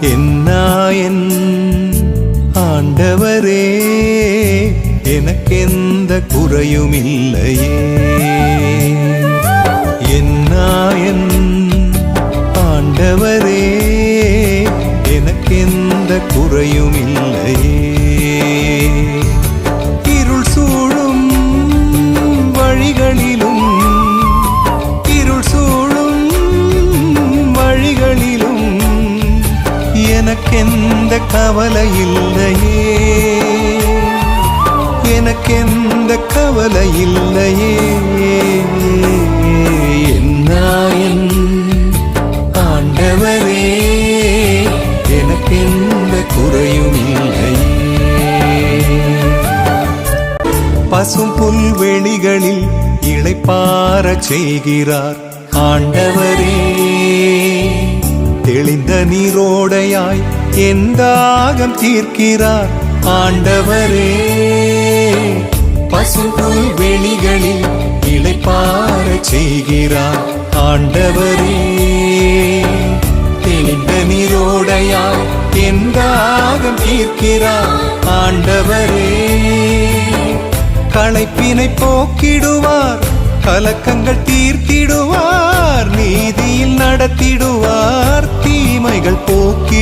என்னாயன் ஆண்டவரே? எனக்கெந்த குறையும் இல்லையே என்னாயன் ஆண்டவரே? எனக்கெந்த குறையும் இல்லையே எனக்கெந்த கவலை இல்லையே எனக்கெந்த கவலை இல்லையே என்னாயன் ஆண்டவரே எனக்கெந்த குறையும் இல்லை பசும் புல்வெளிகளில் இழைப்பார செய்கிறார் ஆண்டவரே. தெளிந்த நீரோடையாய் என் தாகம் தீர்க்கிறார் ஆண்டவரே. பசுபுல் வெளிகளில் இளைப்பாரச் செய்கிறார் ஆண்டவரே. தெளிந்த நீரோடையாய் என் தாகம் தீர்க்கிறார் ஆண்டவரே. களைப்பினை போக்கிடுவார் கலக்கங்கள் தீர்த்திடுவார் நீதியில் நடத்திடுவார் தீமைகள் போக்கிடு